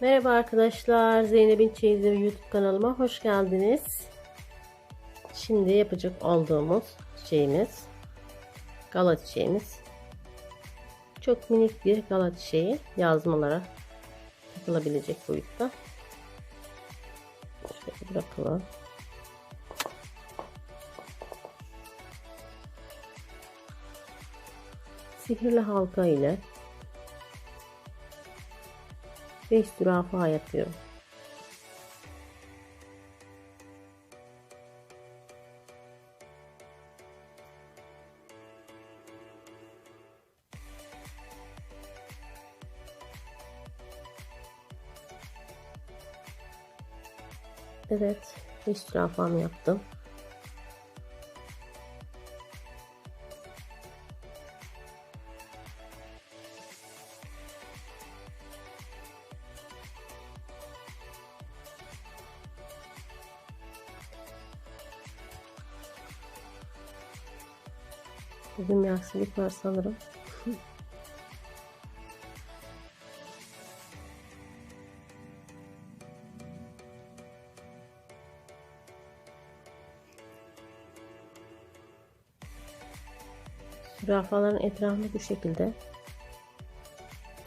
Merhaba arkadaşlar. Zeynep'in Çeyizleri YouTube kanalıma hoş geldiniz. Şimdi yapacak olduğumuz çiçeğimiz gala çiçeğimiz. Çok minik bir gala çiçeği yazmalara takılabilecek boyutta. Şöyle bırakalım. Sihirli halka ile 5 zürafa yapıyorum. Evet, 5 zürafamı yaptım. Aksilik var sanırım. Zürafaların etrafını bu şekilde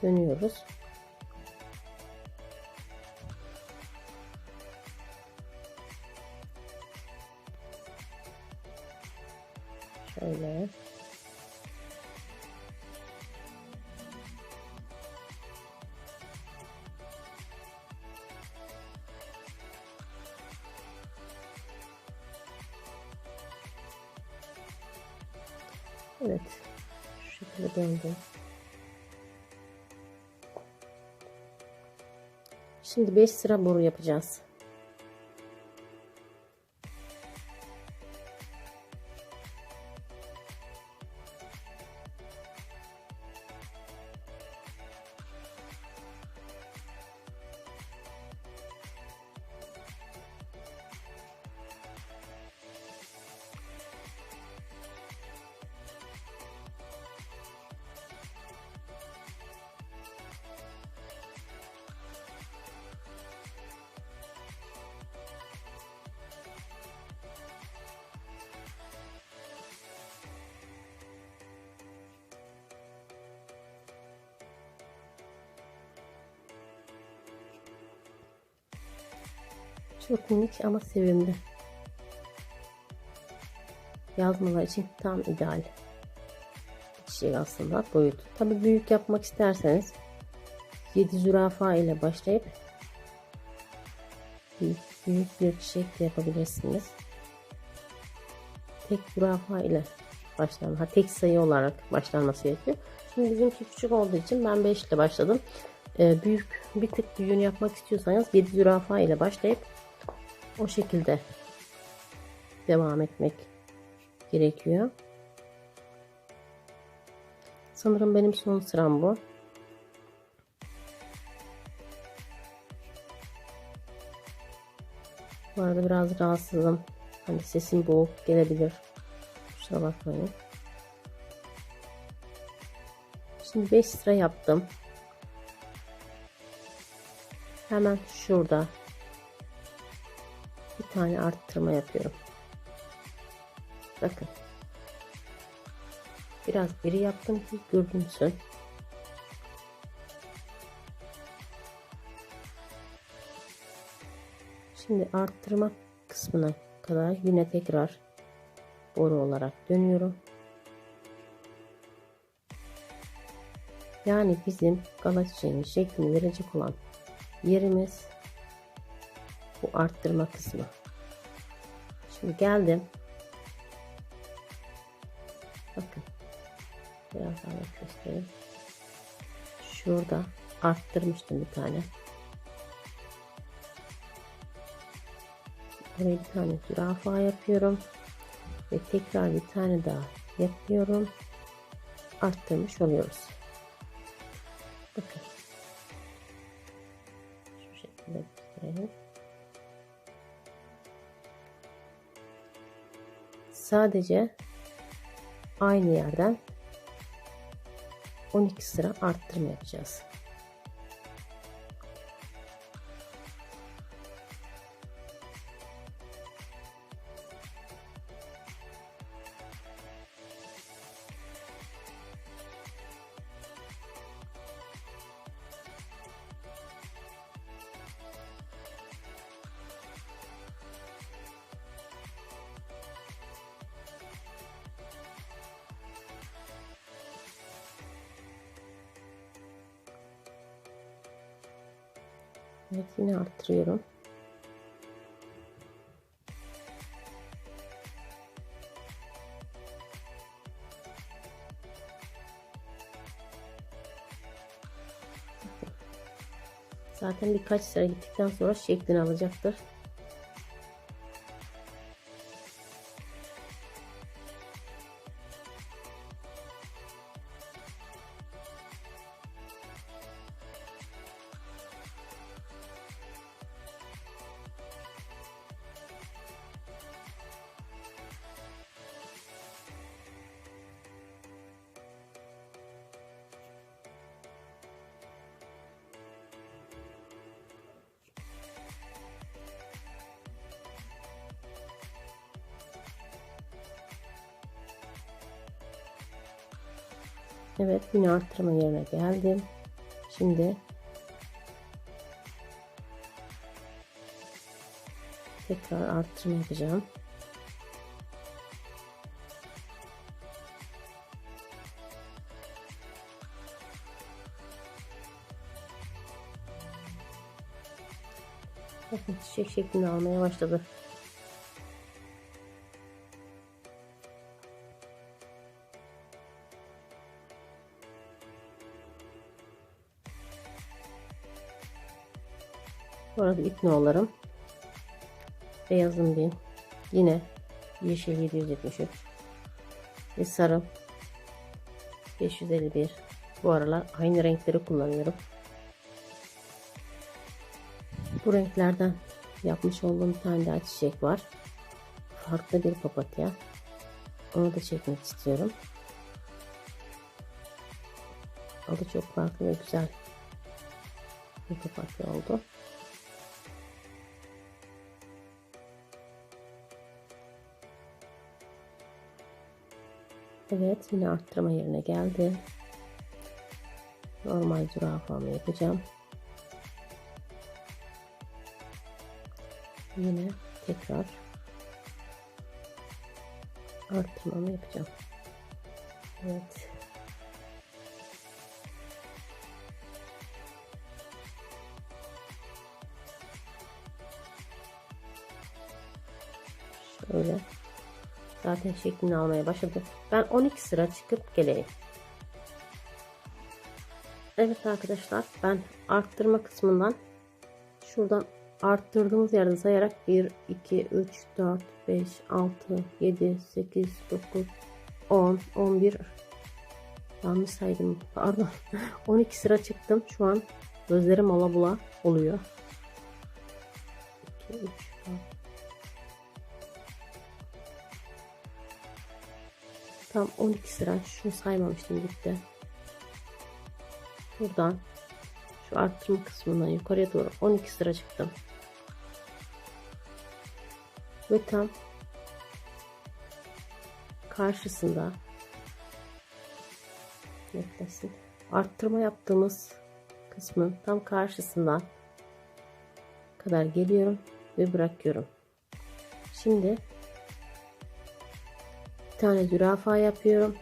dönüyoruz. Şöyle. Şimdi 5 sıra boru yapacağız. Çok minik ama sevimli. Yazmalar için tam ideal. Çiçek aslında boyut. Tabi büyük yapmak isterseniz 7 zürafa ile başlayıp büyük, büyük bir çiçek yapabilirsiniz. Tek zürafa ile başlanma. Tek sayı olarak başlanması gerekiyor. Şimdi bizimki küçük olduğu için ben 5 ile başladım. Ee, büyük bir tık büyüğünü yapmak istiyorsanız 7 zürafa ile başlayıp o şekilde devam etmek gerekiyor. Sanırım benim son sıram bu. Bu arada biraz rahatsızım. Hani sesim boğuk gelebilir. Kusura bakmayın. Şimdi 5 sıra yaptım. Hemen şurada tane arttırma yapıyorum. Bakın. Biraz geri yaptım ki görünsün. Şimdi arttırma kısmına kadar yine tekrar boru olarak dönüyorum. Yani bizim gala şeklini verecek olan yerimiz bu arttırma kısmı. Şimdi geldim. Bakın. Biraz daha göstereyim. Şurada arttırmıştım bir tane. Buraya bir tane zürafa yapıyorum. Ve tekrar bir tane daha yapıyorum. Arttırmış oluyoruz. Sadece aynı yerden 12 sıra arttırma yapacağız. Yine arttırıyorum. Zaten birkaç sıra gittikten sonra şeklini alacaktır. Evet yine arttırma yerine geldim. Şimdi tekrar arttırma yapacağım. Bakın çiçek şeklini almaya başladı. Bu arada ipnolarım beyazın bir yine yeşil 773 ve sarı. 551 bu aralar aynı renkleri kullanıyorum. Bu renklerden yapmış olduğum bir tane daha çiçek var. Farklı bir papatya. Onu da çekmek istiyorum. O da çok farklı ve güzel bir papatya oldu Evet yine arttırma yerine geldi. Normal zürafamı yapacağım. Yine tekrar arttırmamı yapacağım. Evet. Şöyle Zaten şeklini almaya başladı. Ben 12 sıra çıkıp geleyim. Evet arkadaşlar ben arttırma kısmından şuradan arttırdığımız yerden sayarak 1, 2, 3, 4, 5, 6, 7, 8, 9, 10, 11 yanlış saydım pardon 12 sıra çıktım şu an gözlerim alabula oluyor 2, 3, 4, Tam 12 sıra. Şunu saymamıştım gitti. Buradan şu arttırma kısmından yukarıya doğru 12 sıra çıktım. Ve tam karşısında netlesin. Arttırma yaptığımız kısmın tam karşısından kadar geliyorum ve bırakıyorum. Şimdi bir tane zürafa yapıyorum.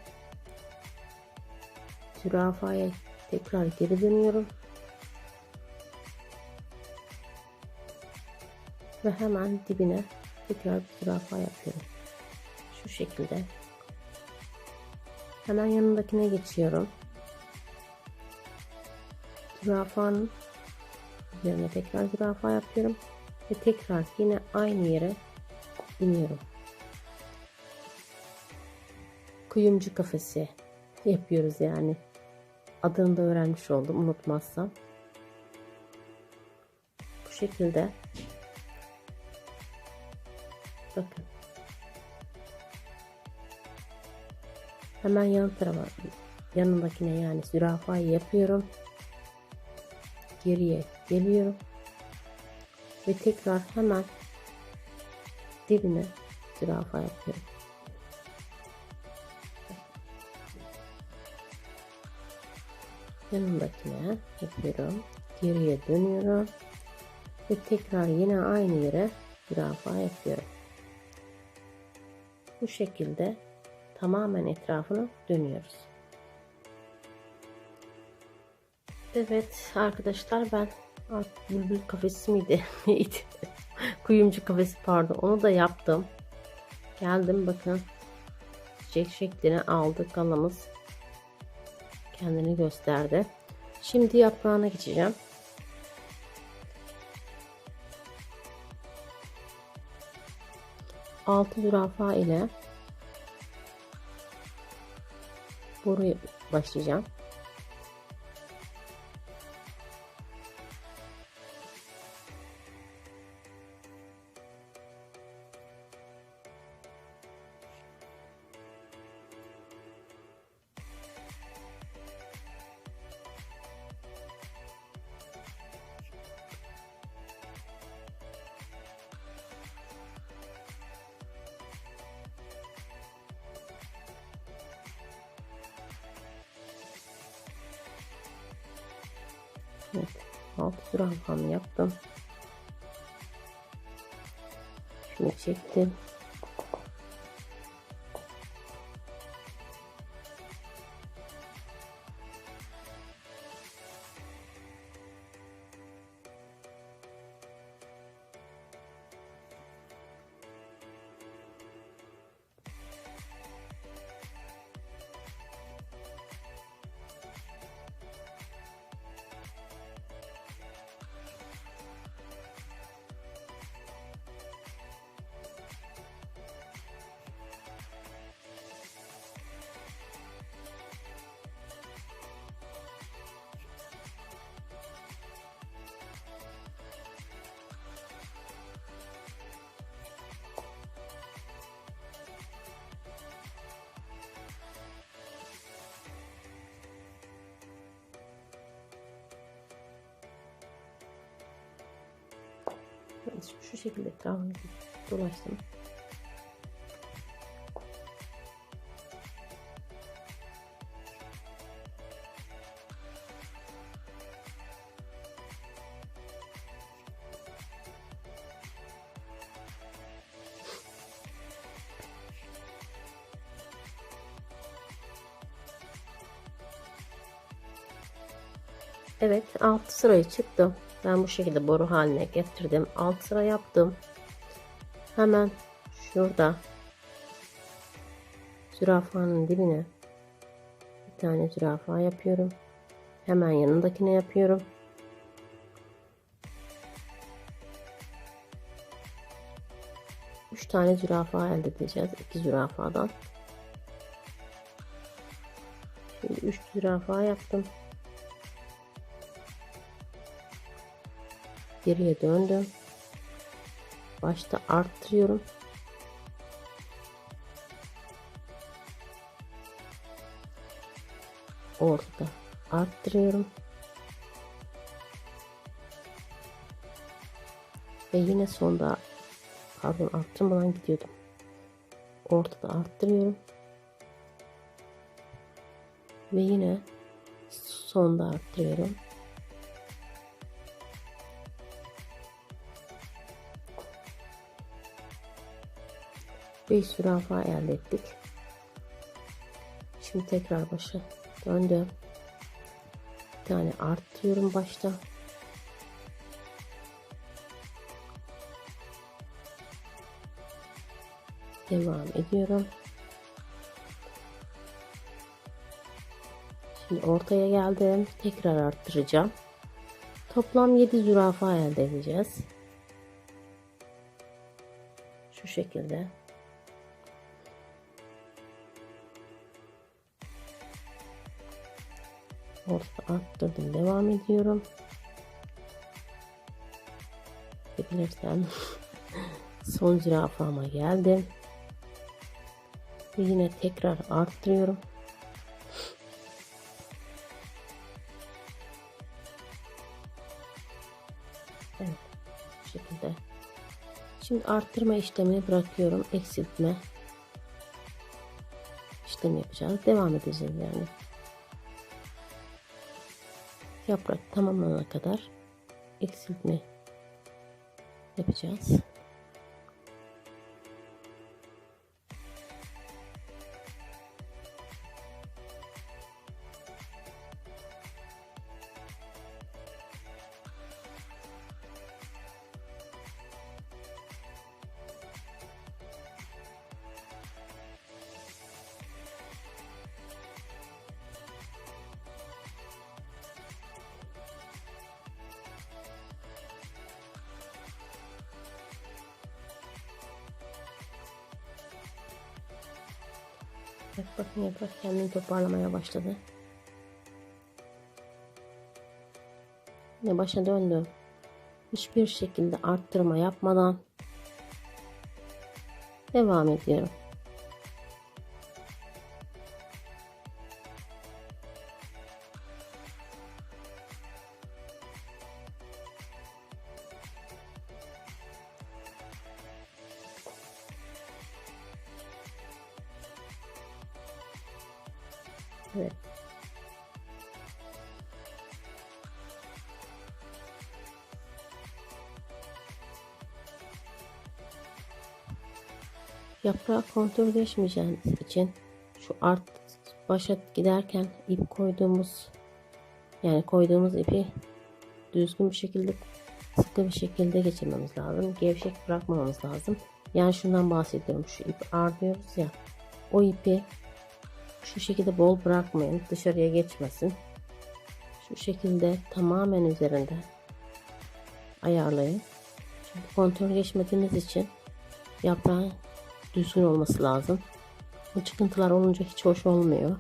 Zürafaya tekrar geri dönüyorum. Ve hemen dibine tekrar bir zürafa yapıyorum. Şu şekilde. Hemen yanındakine geçiyorum. Zürafanın üzerine tekrar zürafa yapıyorum. Ve tekrar yine aynı yere iniyorum. Kuyumcu kafesi yapıyoruz yani. Adını da öğrenmiş oldum unutmazsam. Bu şekilde. Bakın. Hemen yan tarafa yanındakine yani zürafayı yapıyorum. Geriye geliyorum. Ve tekrar hemen dibine zürafa yapıyorum. Yanındakine yapıyorum. Geriye dönüyorum. Ve tekrar yine aynı yere zürafa yapıyorum. Bu şekilde tamamen etrafını dönüyoruz. Evet arkadaşlar ben Artık bülbül kafesi miydi? Neydi? Kuyumcu kafesi pardon. Onu da yaptım. Geldim bakın. Çiçek şeklini aldı galamız. Kendini gösterdi. Şimdi yaprağına geçeceğim. Altı zürafa ile boru başlayacağım. Evet. Altı zürafamı yaptım. Şunu çektim. Şu, şu şekilde etrafını dolaştım. Evet 6 sırayı çıktım. Ben bu şekilde boru haline getirdim. Alt sıra yaptım. Hemen şurada zürafanın dibine bir tane zürafa yapıyorum. Hemen yanındakine yapıyorum. Üç tane zürafa elde edeceğiz. iki zürafadan. Şimdi üç zürafa yaptım. Geriye döndüm. Başta arttırıyorum. Ortada arttırıyorum. Ve yine sonda pardon arttırmadan gidiyordum. Ortada arttırıyorum. Ve yine sonda arttırıyorum. 5 zürafa elde ettik. Şimdi tekrar başa döndüm. Bir tane arttırıyorum başta. Devam ediyorum. Şimdi ortaya geldim. Tekrar arttıracağım. Toplam 7 zürafa elde edeceğiz. Şu şekilde. Orta arttırdım. Devam ediyorum. Yapabilirsem son zürafama geldim. Yine tekrar arttırıyorum. Evet. Bu şekilde. Şimdi arttırma işlemini bırakıyorum. Eksiltme işlemi yapacağız. Devam edeceğiz yani yaprak tamamlanana kadar eksiltme yapacağız. Yaprak kendini toparlamaya başladı. Ve başa döndü. Hiçbir şekilde arttırma yapmadan devam ediyorum. Yaprağı kontrol geçmeyeceğiniz için şu art başa giderken ip koyduğumuz yani koyduğumuz ipi düzgün bir şekilde sıkı bir şekilde geçirmemiz lazım. Gevşek bırakmamamız lazım. Yani şundan bahsediyorum. Şu ip ağır diyoruz ya. O ipi şu şekilde bol bırakmayın. Dışarıya geçmesin. Şu şekilde tamamen üzerinde ayarlayın. Çünkü kontrol geçmediğiniz için yaprağın düzgün olması lazım. Bu çıkıntılar olunca hiç hoş olmuyor.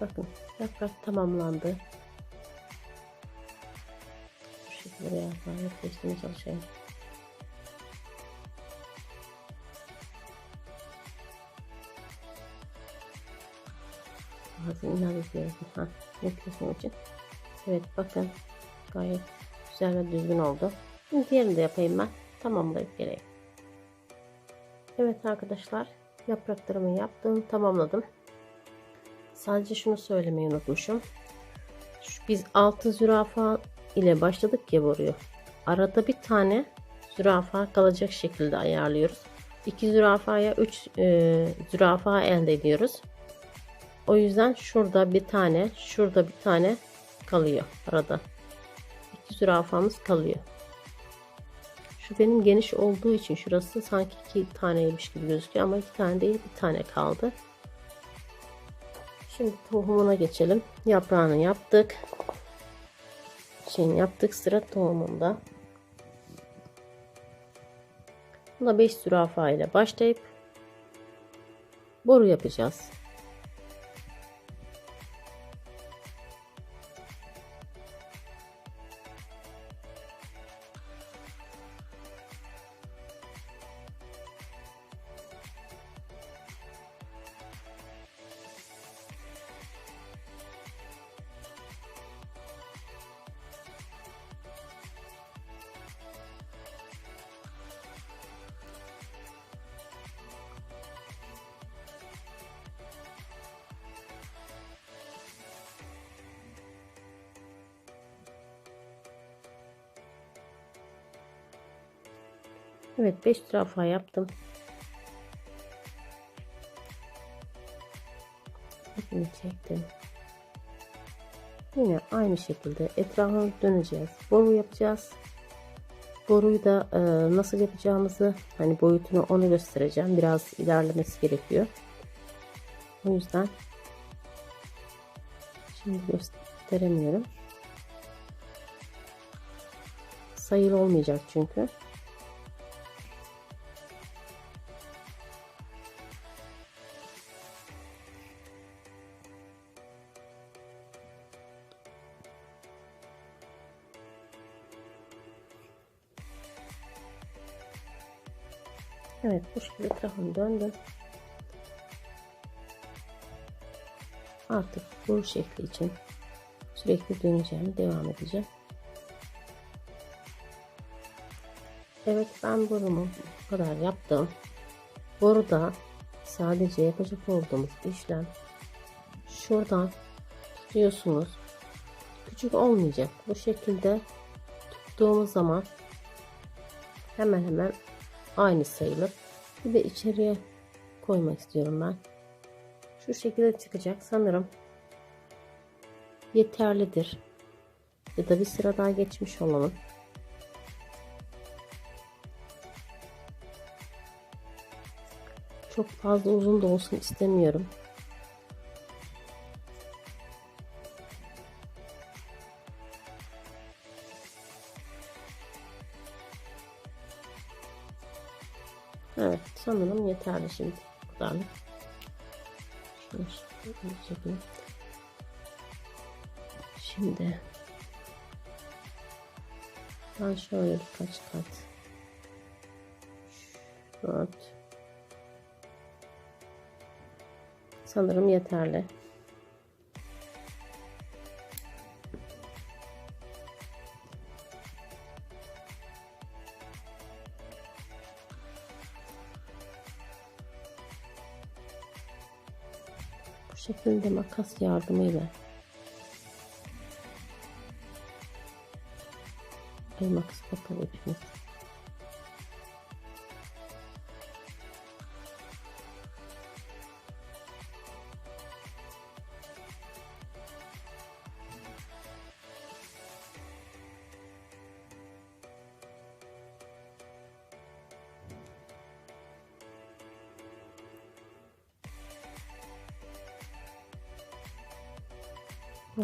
Bakın yaprak tamamlandı. Bu şekilde yaprağı yaklaştırmaya çalışayım. Bazı inat ediyorum. Ha, yapıyorsun için. Evet bakın gayet güzel ve düzgün oldu. Şimdi diğerini de yapayım ben. Tamamlayıp geleyim. Evet arkadaşlar yapraklarımı yaptım tamamladım. Sadece şunu söylemeyi unutmuşum. Şu, biz altı zürafa ile başladık ya boruyu. Arada bir tane zürafa kalacak şekilde ayarlıyoruz. İki zürafaya üç e, zürafa elde ediyoruz. O yüzden şurada bir tane, şurada bir tane kalıyor arada. İki zürafamız kalıyor. Şu benim geniş olduğu için şurası sanki iki taneymiş gibi gözüküyor ama iki tane değil bir tane kaldı. Şimdi tohumuna geçelim. Yaprağını yaptık. Şeyini yaptık. Sıra tohumunda. Buna 5 zürafa ile başlayıp boru yapacağız. Evet 5 zürafa yaptım. İpimi çektim. Yine aynı şekilde etrafına döneceğiz. Boru yapacağız. Boruyu da e, nasıl yapacağımızı hani boyutunu onu göstereceğim. Biraz ilerlemesi gerekiyor. O yüzden şimdi gösteremiyorum. Sayılı olmayacak çünkü. Evet bu şekilde etrafını döndüm. Artık bu şekli için sürekli döneceğim. Devam edeceğim. Evet ben borumu bu kadar yaptım. Boruda sadece yapacak olduğumuz işlem şuradan tutuyorsunuz. Küçük olmayacak. Bu şekilde tuttuğumuz zaman hemen hemen aynı sayılır. Bir de içeriye koymak istiyorum ben. Şu şekilde çıkacak sanırım. yeterlidir. Ya da bir sıra daha geçmiş olalım. Çok fazla uzun da olsun istemiyorum. Yeterli şimdi. Bu. Şimdi ben şöyle birkaç kat. Dört. Sanırım yeterli. Bu şekilde makas yardımıyla. Ay makas. kapalı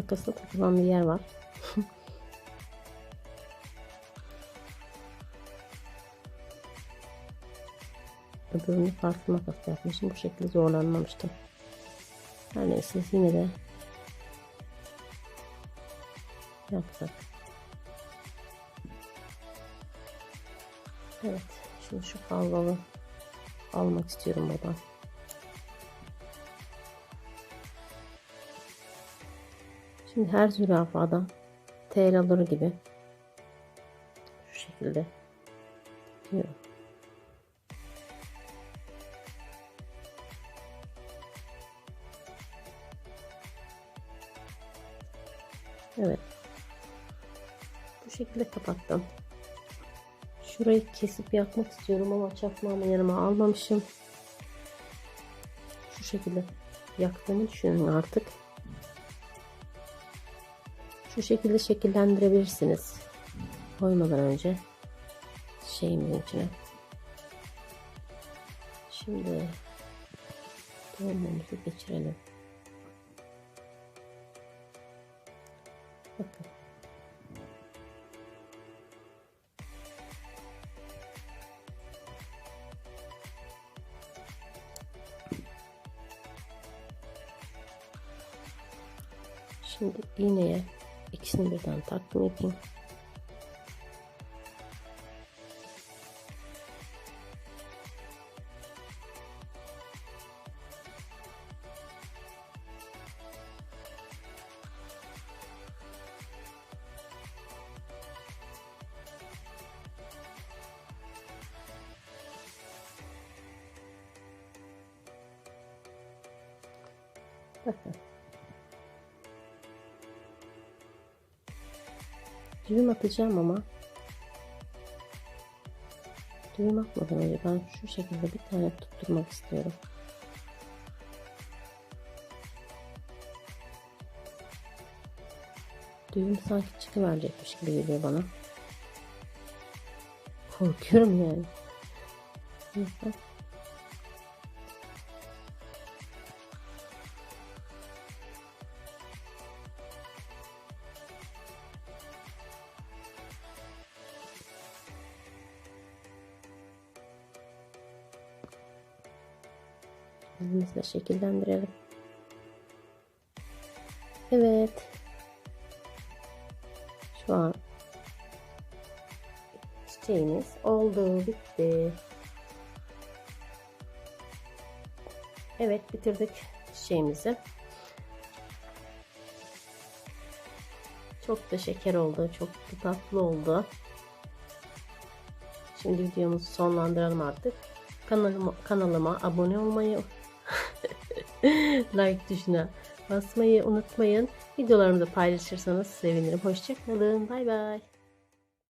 Makasla takılan bir yer var. Öbürünü farklı makasla yapmışım. Bu şekilde zorlanmamıştım. Her neyse yine de yapsak. Evet. Şimdi şu fazlalı almak istiyorum buradan. Her zürafadan tel alır gibi şu şekilde diyorum. Evet. Bu şekilde kapattım. Şurayı kesip yakmak istiyorum ama çakmağımı yanıma almamışım. Şu şekilde yaktığımı düşünün artık. Şu şekilde şekillendirebilirsiniz. Koymadan önce şeyimizin içine. Şimdi dolmamızı geçirelim. person they can start making Perfect. Düğüm atacağım ama düğüm atmadan önce ben şu şekilde bir tane tutturmak istiyorum. Düğüm sanki çıkıverecekmiş gibi geliyor bana. Korkuyorum yani. Elimizle şekillendirelim. Evet. Şu an çiçeğimiz oldu. Bitti. Evet bitirdik çiçeğimizi. Çok da şeker oldu. Çok da tatlı oldu. Şimdi videomuzu sonlandıralım artık. Kanalıma, kanalıma abone olmayı, like tuşuna basmayı unutmayın. Videolarımı da paylaşırsanız sevinirim. Hoşçakalın. Bay bay.